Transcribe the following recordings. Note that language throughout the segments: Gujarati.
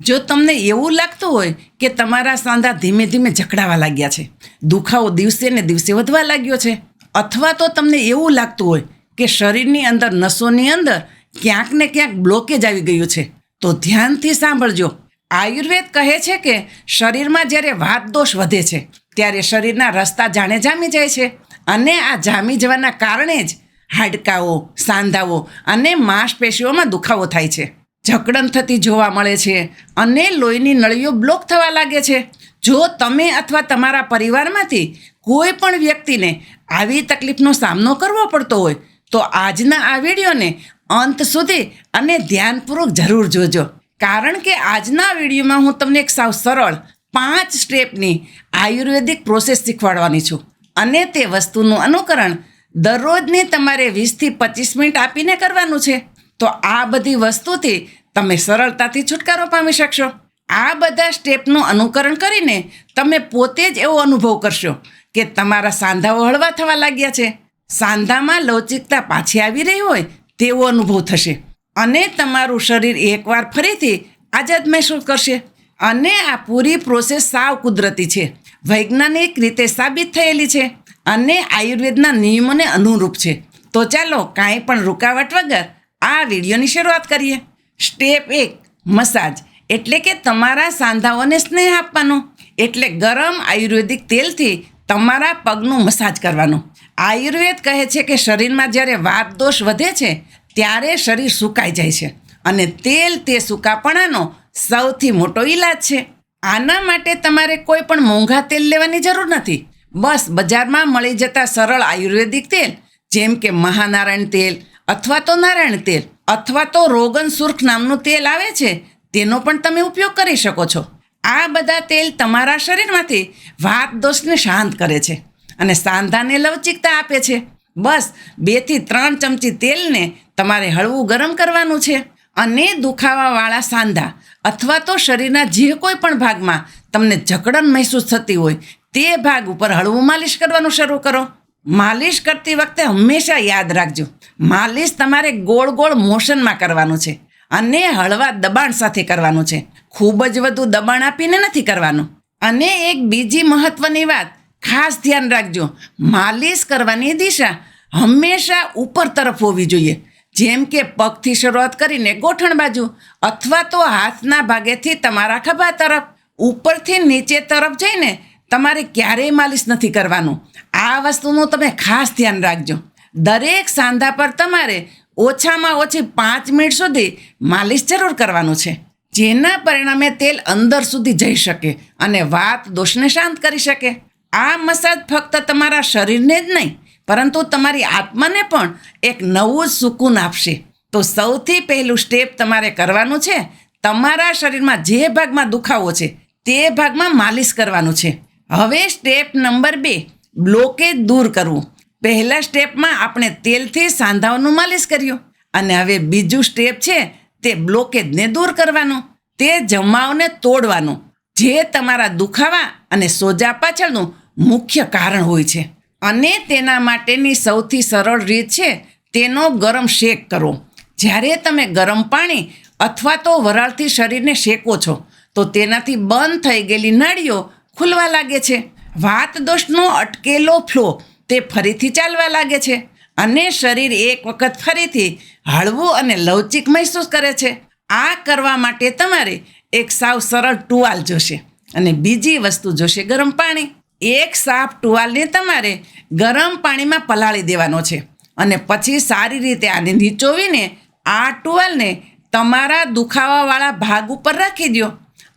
જો તમને એવું લાગતું હોય કે તમારા સાંધા ધીમે ધીમે જકડાવા લાગ્યા છે, દુખાવો દિવસે ને દિવસે વધવા લાગ્યો છે, અથવા તો તમને એવું લાગતું હોય કે શરીરની અંદર, નસોની અંદર ક્યાંક ને ક્યાંક બ્લોકેજ આવી ગયું છે, તો ધ્યાનથી સાંભળજો. આયુર્વેદ કહે છે કે શરીરમાં જ્યારે વાત દોષ વધે છે, ત્યારે શરીરના રસ્તા જાણે જામી જાય છે, અને આ જામી જવાના કારણે જ હાડકાઓ, સાંધાઓ અને માંસપેશીઓમાં દુખાવો થાય છે. જકડન થતી જોવા મળે છે અને લોહીની નળીઓ બ્લોક થવા લાગે છે. જો તમે અથવા તમારા પરિવારમાંથી કોઈ પણ વ્યક્તિને આવી તકલીફનો સામનો કરવો પડતો હોય, તો આજના આ વિડીયોને અંત સુધી અને ધ્યાનપૂર્વક જરૂર જોજો. કારણ કે આજના વિડીયોમાં હું તમને એક સાવ સરળ પાંચ સ્ટેપની આયુર્વેદિક પ્રોસેસ શીખવાડવાની છું. અને તે વસ્તુનું અનુકરણ દરરોજની તમારે વીસથી પચીસ મિનિટ આપીને કરવાનું છે. તો આ બધી વસ્તુથી તમે સરળતાથી છુટકારો પામી શકશો. આ બધા સ્ટેપનું અનુકરણ કરીને તમે પોતે જ એવો અનુભવ કરશો કે તમારા સાંધાઓ હળવા થવા લાગ્યા છે. સાંધામાં લવચિકતા પાછી આવી રહી હોય તેવો અનુભવ થશે. અને તમારું શરીર એકવાર ફરીથી આઝાદ મહેસૂસ કરશે. અને આ પૂરી પ્રોસેસ સાવ કુદરતી છે. વૈજ્ઞાનિક રીતે સાબિત થયેલી છે અને આયુર્વેદના નિયમોને અનુરૂપ છે. તો ચાલો કાંઈ પણ રૂકાવટ વગર આ વિડીયોની શરૂઆત કરીએ. સ્ટેપ એક, મસાજ. એટલે કે તમારા સાંધાઓને સ્નેહ આપવાનો. એટલે ગરમ આયુર્વેદિક તેલથી તમારા પગનું મસાજ કરવાનું. આયુર્વેદ કહે છે કે શરીરમાં જ્યારે વાત દોષ વધે છે, ત્યારે શરીર સુકાઈ જાય છે. અને તેલ તે સુકાપણાનો સૌથી મોટો ઈલાજ છે. આના માટે તમારે કોઈ પણ મોંઘા તેલ લેવાની જરૂર નથી. બસ બજારમાં મળી જતા સરળ આયુર્વેદિક તેલ, જેમ કે મહાનારાયણ તેલ અથવા તો નારાયણ તેલ. અથવા તો રોગન સુર્ખ નામનું તેલ આવે છે, તેનો પણ તમે ઉપયોગ કરી શકો છો. આ બધા તેલ તમારા શરીરમાંથી વાત દોષને શાંત કરે છે અને સાંધાને લવચિકતા આપે છે. બસ, બેથી ત્રણ ચમચી તેલને તમારે હળવું ગરમ કરવાનું છે અને દુખાવાવાળા સાંધા અથવા તો શરીરના જે કોઈ પણ ભાગમાં તમને જકડન મહેસૂસ થતી હોય, તે ભાગ ઉપર હળવું માલિશ કરવાનું શરૂ કરો. માલિશ કરતી વખતે હંમેશા યાદ રાખજો. માલિશ તમારે ગોળ ગોળ મોશનમાં કરવાનું છે અને હળવા દબાણ સાથે કરવાનું છે. ખૂબ જ વધુ દબાણ આપીને નથી કરવાનું. અને એક બીજી મહત્વની વાત, ખાસ ધ્યાન રાખજો. માલિશ કરવાની દિશા હંમેશા ઉપર તરફ હોવી જોઈએ. જેમ કે પગથી શરૂઆત કરીને ગોઠણ બાજુ અથવા તો હાથના ભાગેથી તમારા ખભા તરફ, ઉપરથી નીચે તરફ જઈને તમારે ક્યારેય માલિશ નથી કરવાનું. આ વસ્તુનું તમે ખાસ ધ્યાન રાખજો. દરેક સાંધા પર તમારે ઓછામાં ઓછી પાંચ મિનિટ સુધી માલિશ જરૂર કરવાનું છે. જેના પરિણામે તેલ અંદર સુધી જઈ શકે અને વાત દોષને શાંત કરી શકે. આ મસાજ ફક્ત તમારા શરીરને જ નહીં, પરંતુ તમારી આત્માને પણ એક નવું સુકૂન આપશે. તો સૌથી પહેલું સ્ટેપ તમારે કરવાનું છે, તમારા શરીરમાં જે ભાગમાં દુખાવો છે, તે ભાગમાં માલિશ કરવાનું છે. હવે સ્ટેપ નંબર બે બ્લોકેજ દૂર કરવું. પહેલા સ્ટેપમાં આપણે તેલથી સાંધાઓનું માલિશ કર્યું. અને હવે બીજું સ્ટેપ છે તે બ્લોકેજને દૂર કરવાનું, તે જમાવને તોડવાનું. જે તમારા દુખાવા અને સોજા પાછળનું મુખ્ય કારણ હોય છે. અને તેના માટેની સૌથી સરળ રીત છે તેનો ગરમ શેક કરો જ્યારે તમે ગરમ પાણી અથવા તો વરાળથી શરીરને શેકો છો, તો તેનાથી બંધ થઈ ગયેલી નાળીઓ ખુલવા લાગે છે. વાત દોષનો અટકેલો ફ્લો તે ફરીથી ચાલવા લાગે છે. અને શરીર એક વખત ફરીથી હળવું અને લવચિક મહેસૂસ કરે છે. આ કરવા માટે તમારે એક સાવ સરળ ટુવાલ જોશે અને બીજી વસ્તુ જોશે ગરમ પાણી. એક સાફ ટુવાલને તમારે ગરમ પાણીમાં પલાળી દેવાનો છે અને પછી સારી રીતે આને નીચોવીને આ ટુવાલને તમારા દુખાવાવાળા ભાગ ઉપર રાખી દો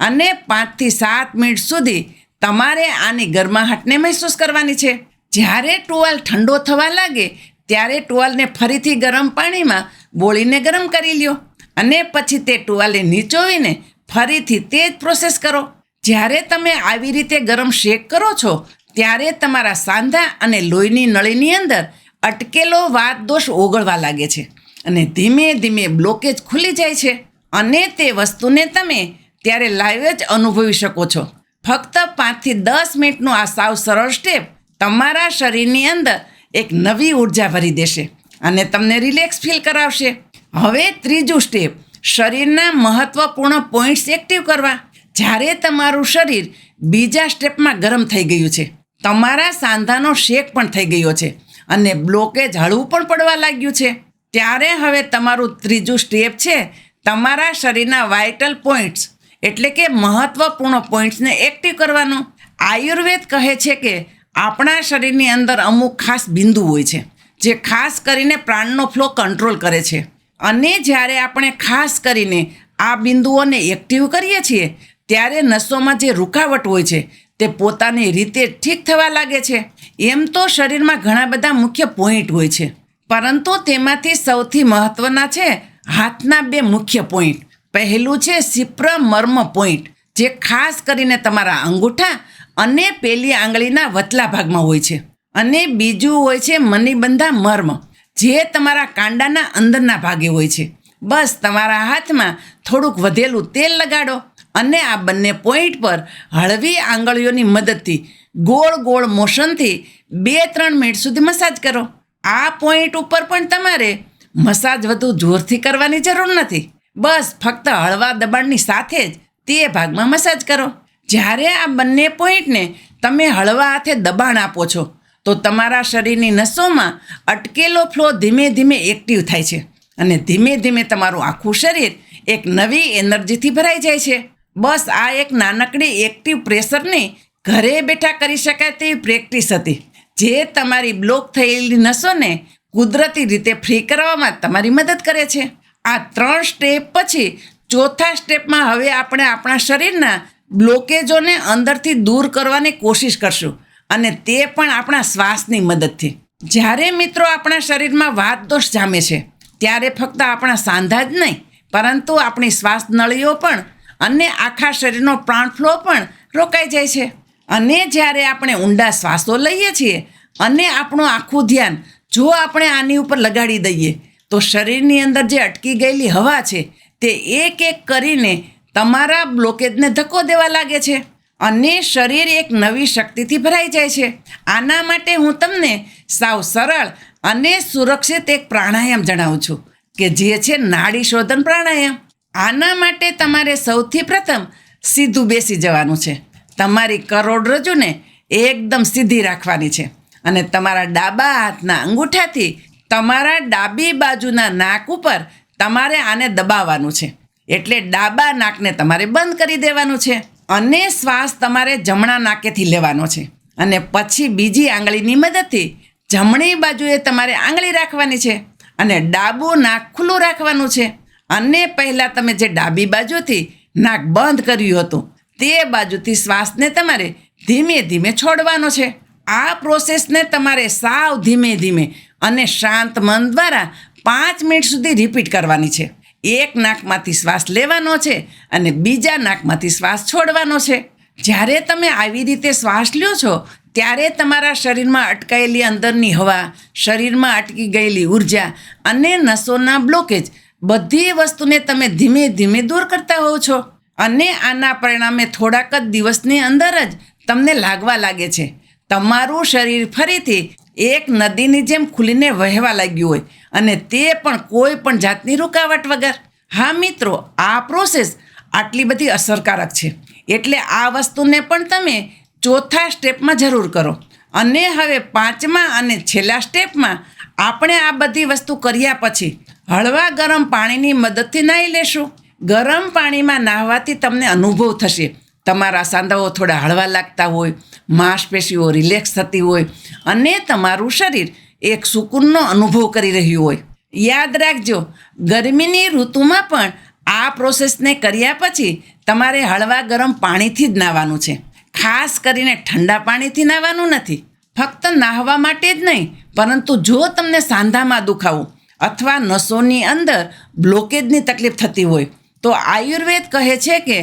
અને પાંચથી સાત મિનિટ સુધી તમારે આની ગરમાહટને મહેસૂસ કરવાની છે. જ્યારે ટુવાલ ઠંડો થવા લાગે, ત્યારે ટુવાલને ફરીથી ગરમ પાણીમાં બોળીને ગરમ કરી લ્યો અને પછી તે ટુવાલને નીચોવીને ફરીથી તે જ પ્રોસેસ કરો. જ્યારે તમે આવી રીતે ગરમ શેક કરો છો, ત્યારે તમારા સાંધા અને લોહીની નળીની અંદર અટકેલો વાત દોષ ઓગળવા લાગે છે અને ધીમે ધીમે બ્લોકેજ ખુલી જાય છે અને તે વસ્તુને તમે ત્યારે લાઈવ જ અનુભવી શકો છો. ફક્ત પાંચથી દસ મિનિટનું આ સાવ સરળ સ્ટેપ તમારા શરીરની અંદર એક નવી ઊર્જા ભરી દેશે અને તમને રિલેક્સ ફીલ કરાવશે. હવે ત્રીજું સ્ટેપ શરીરના મહત્વપૂર્ણ પોઈન્ટ્સ એક્ટિવ કરવા. જ્યારે તમારું શરીર બીજા સ્ટેપમાં ગરમ થઈ ગયું છે, તમારા સાંધાનો શેક પણ થઈ ગયો છે અને બ્લોકેજ હળવું પણ પડવા લાગ્યું છે. ત્યારે હવે તમારું ત્રીજું સ્ટેપ છે, તમારા શરીરના વાઇટલ પોઈન્ટ્સ એટલે કે મહત્વપૂર્ણ પોઈન્ટ્સને એક્ટિવ કરવાનું. આયુર્વેદ કહે છે કે આપણા શરીરની અંદર અમુક ખાસ બિંદુ હોય છે, જે ખાસ કરીને પ્રાણનો ફ્લો કંટ્રોલ કરે છે. અને જ્યારે આપણે ખાસ કરીને આ બિંદુઓને એક્ટિવ કરીએ છીએ, ત્યારે નસોમાં જે રૂકાવટ હોય છે, તે પોતાની રીતે ઠીક થવા લાગે છે. એમ તો શરીરમાં ઘણા બધા મુખ્ય પોઈન્ટ હોય છે. પરંતુ તેમાંથી સૌથી મહત્વના છે હાથના બે મુખ્ય પોઈન્ટ પહેલું છે સિપ્ર મર્મ પોઈન્ટ જે ખાસ કરીને તમારા અંગૂઠા અને પેલી આંગળીના વતલા ભાગમાં હોય છે. અને બીજું હોય છે મનીબંધા મર્મ, જે તમારા કાંડાના અંદરના ભાગે હોય છે. બસ તમારા હાથમાં થોડુંક વધેલું તેલ લગાડો અને આ બંને પોઈન્ટ પર હળવી આંગળીઓની મદદથી ગોળ ગોળ મોશનથી બે ત્રણ મિનિટ સુધી મસાજ કરો. આ પોઈન્ટ ઉપર પણ તમારે મસાજ વધુ જોરથી કરવાની જરૂર નથી. બસ ફક્ત હળવા દબાણની સાથે જ તે ભાગમાં મસાજ કરો. જ્યારે આ બંને પોઈન્ટને તમે હળવા હાથે દબાણ આપો છો, તો તમારા શરીરની નસોમાં અટકેલો ફ્લો ધીમે ધીમે એક્ટિવ થાય છે અને ધીમે ધીમે તમારું આખું શરીર એક નવી એનર્જીથી ભરાઈ જાય છે. બસ આ એક નાનકડી એક્ટિવ પ્રેશરની ઘરે બેઠા કરી શકાય તેવી પ્રેક્ટિસ હતી, જે તમારી બ્લોક થયેલી નસોને કુદરતી રીતે ફ્રી કરવામાં તમારી મદદ કરે છે. આ ત્રણ સ્ટેપ પછી ચોથા સ્ટેપમાં હવે આપણે આપણા શરીરના બ્લોકેજોને અંદરથી દૂર કરવાની કોશિશ કરશું અને તે પણ આપણા શ્વાસની મદદથી. જ્યારે મિત્રો આપણા શરીરમાં વાત દોષ જામે છે, ત્યારે ફક્ત આપણા સાંધા જ નહીં, પરંતુ આપણી શ્વાસ નળીઓ પણ અને આખા શરીરનો પ્રાણ ફ્લો પણ રોકાઈ જાય છે. અને જ્યારે આપણે ઊંડા શ્વાસો લઈએ છીએ અને આપણું આખું ધ્યાન જો આપણે આની ઉપર લગાડી દઈએ તો શરીરની અંદર જે અટકી ગયેલી હવા છે, તે એક એક કરીને તમારા બ્લોકેજને ધક્કો દેવા લાગે છે અને શરીર એક નવી શક્તિથી ભરાઈ જાય છે. આના માટે હું તમને સાવ સરળ અને સુરક્ષિત એક પ્રાણાયામ જણાવું છું કે જે છે નાડી શોધન પ્રાણાયામ. આના માટે તમારે સૌથી પ્રથમ સીધું બેસી જવાનું છે. તમારી કરોડરજ્જુને એકદમ સીધી રાખવાની છે અને તમારા ડાબા હાથના અંગૂઠાથી તમારા ડાબી બાજુના નાક ઉપર તમારે આને દબાવવાનું છે. એટલે ડાબા નાકને તમારે બંધ કરી દેવાનું છે અને શ્વાસ તમારે જમણા નાકેથી લેવાનો છે. અને પછી બીજી આંગળીની મદદથી જમણી બાજુએ તમારે આંગળી રાખવાની છે અને ડાબું નાક ખુલ્લું રાખવાનું છે. અને પહેલાં તમે જે ડાબી બાજુથી નાક બંધ કર્યું હતું તે બાજુથી શ્વાસને તમારે ધીમે ધીમે છોડવાનો છે. આ પ્રોસેસને તમારે સાવ ધીમે ધીમે અને શાંત મન દ્વારા પાંચ મિનિટ સુધી રિપીટ કરવાની છે. એક નાકમાંથી શ્વાસ લેવાનો છે અને બીજા નાકમાંથી શ્વાસ છોડવાનો છે. જ્યારે તમે આવી રીતે શ્વાસ લ્યો છો, ત્યારે તમારા શરીરમાં અટકાયેલી અંદરની હવા, શરીરમાં અટકી ગયેલી ઊર્જા અને નસોના બ્લોકેજ બધી વસ્તુને તમે ધીમે ધીમે દૂર કરતા હોવ છો. અને આના પરિણામે થોડાક જ દિવસની અંદર જ તમને લાગવા લાગે છે. તમારું શરીર ફરીથી એક નદીની જેમ ખુલીને વહેવા લાગ્યું હોય અને તે પણ કોઈ પણ જાતની રૂકાવટ વગર. હા મિત્રો, આ પ્રોસેસ આટલી બધી અસરકારક છે. એટલે આ વસ્તુને પણ તમે ચોથા સ્ટેપમાં જરૂર કરો. અને હવે પાંચમા અને છેલ્લા સ્ટેપમાં આપણે આ બધી વસ્તુ કર્યા પછી હળવા ગરમ પાણીની મદદથી નાહી લેશું. ગરમ પાણીમાં નાહવાથી તમને અનુભવ થશે. તમારા સાંધાઓ થોડા હળવા લાગતા હોય, માંસપેશીઓ રિલેક્સ થતી હોય અને તમારું શરીર એક સુકૂનનો અનુભવ કરી રહ્યું હોય. યાદ રાખજો, ગરમીની ઋતુમાં પણ આ પ્રોસેસને કર્યા પછી તમારે હળવા ગરમ પાણીથી જ નાહવાનું છે. ખાસ કરીને ઠંડા પાણીથી નાહવાનું નથી. ફક્ત નાહવા માટે જ નહીં, પરંતુ જો તમને સાંધામાં દુખાવું અથવા નસોની અંદર બ્લોકેજની તકલીફ થતી હોય, તો આયુર્વેદ કહે છે કે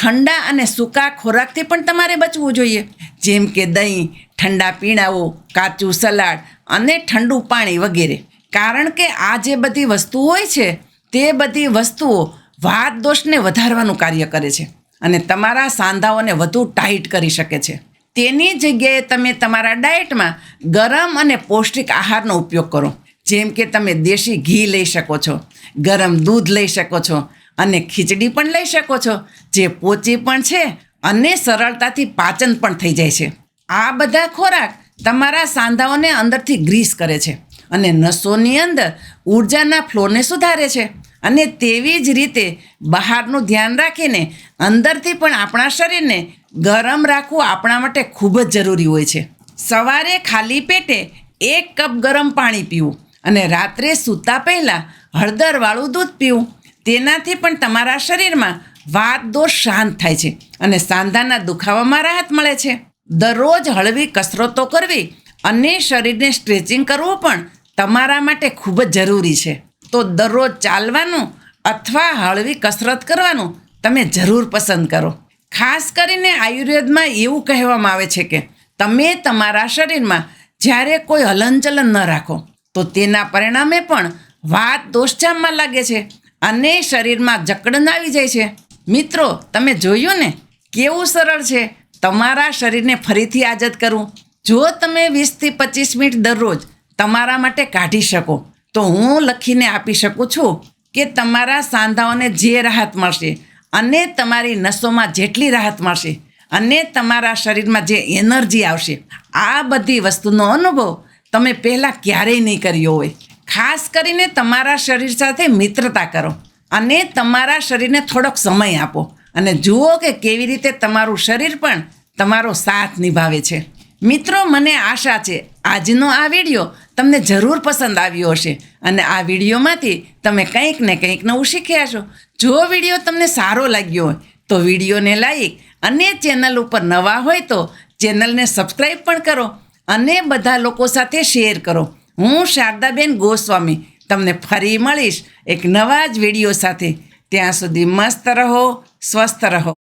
ઠંડા અને સૂકા ખોરાકથી પણ તમારે બચવું જોઈએ. જેમ કે દહીં, ઠંડા પીણાઓ, કાચું સલાડ અને ઠંડુ પાણી વગેરે. કારણ કે આ જે બધી વસ્તુઓ હોય છે, તે બધી વસ્તુઓ વાત દોષને વધારવાનું કાર્ય કરે છે અને તમારા સાંધાઓને વધુ ટાઈટ કરી શકે છે. તેની જગ્યાએ તમે તમારા ડાયટમાં ગરમ અને પૌષ્ટિક આહારનો ઉપયોગ કરો. જેમ કે તમે દેશી ઘી લઈ શકો છો, ગરમ દૂધ લઈ શકો છો અને ખીચડી પણ લઈ શકો છો. જે પોચી પણ છે અને સરળતાથી પાચન પણ થઈ જાય છે. આ બધા ખોરાક તમારા સાંધાઓને અંદરથી ગ્રીસ કરે છે અને નસોની અંદર ઊર્જાના ફ્લોને સુધારે છે. અને તેવી જ રીતે બહારનું ધ્યાન રાખીને અંદરથી પણ આપણા શરીરને ગરમ રાખવું આપણા માટે ખૂબ જ જરૂરી હોય છે. સવારે ખાલી પેટે એક કપ ગરમ પાણી પીવું અને રાત્રે સૂતા પહેલાં હળદરવાળું દૂધ પીવું. તેનાથી પણ તમારા શરીરમાં વાત દોષ શાંત થાય છે અને સાંધાના દુખાવામાં રાહત મળે છે. દરરોજ હળવી કસરતો કરવી અને શરીરને સ્ટ્રેચિંગ કરવું પણ તમારા માટે ખૂબ જ જરૂરી છે. તો દરરોજ ચાલવાનું અથવા હળવી કસરત કરવાનું તમે જરૂર પસંદ કરો. ખાસ કરીને આયુર્વેદમાં એવું કહેવામાં આવે છે કે તમે તમારા શરીરમાં જ્યારે કોઈ હલનચલન ન રાખો, તો તેના પરિણામે પણ વાત દોષ જામવા લાગે છે. અને શરીરમાં જકડન આવી જાય છે. મિત્રો, તમે જોયું ને? કેવું સરળ છે? તમારા શરીરને ફરીથી આઝાદ કરવું જો તમે વીસથી પચીસ મિનિટ દરરોજ તમારા માટે કાઢી શકો, તો હું લખીને આપી શકું છું કે તમારા સાંધાઓને જે રાહત મળશે અને તમારી નસોમાં જેટલી રાહત મળશે અને તમારા શરીરમાં જે એનર્જી આવશે, આ બધી વસ્તુનો અનુભવ તમે પહેલાં ક્યારેય નહીં કર્યો હોય. ખાસ કરીને તમારા શરીર સાથે મિત્રતા કરો અને તમારા શરીરને થોડોક સમય આપો. અને જુઓ કે કેવી રીતે તમારું શરીર પણ તમારો સાથ નિભાવે છે. મિત્રો, મને આશા છે, આજનો આ વીડિયો તમને જરૂર પસંદ આવ્યો હશે અને આ વિડીયોમાંથી તમે કંઈક ને કંઈક નવું શીખ્યા છો જો વીડિયો તમને સારો લાગ્યો હોય, તો વિડીયોને લાઈક અને ચેનલ ઉપર નવા હોય તો ચેનલને સબસ્ક્રાઈબ પણ કરો અને બધા લોકો સાથે શેર કરો. હું શારદાબેન ગોસ્વામી તમને ફરી મળીશ એક નવા જ વીડિયો સાથે. ત્યાં સુધી મસ્ત રહો, સ્વસ્થ રહો.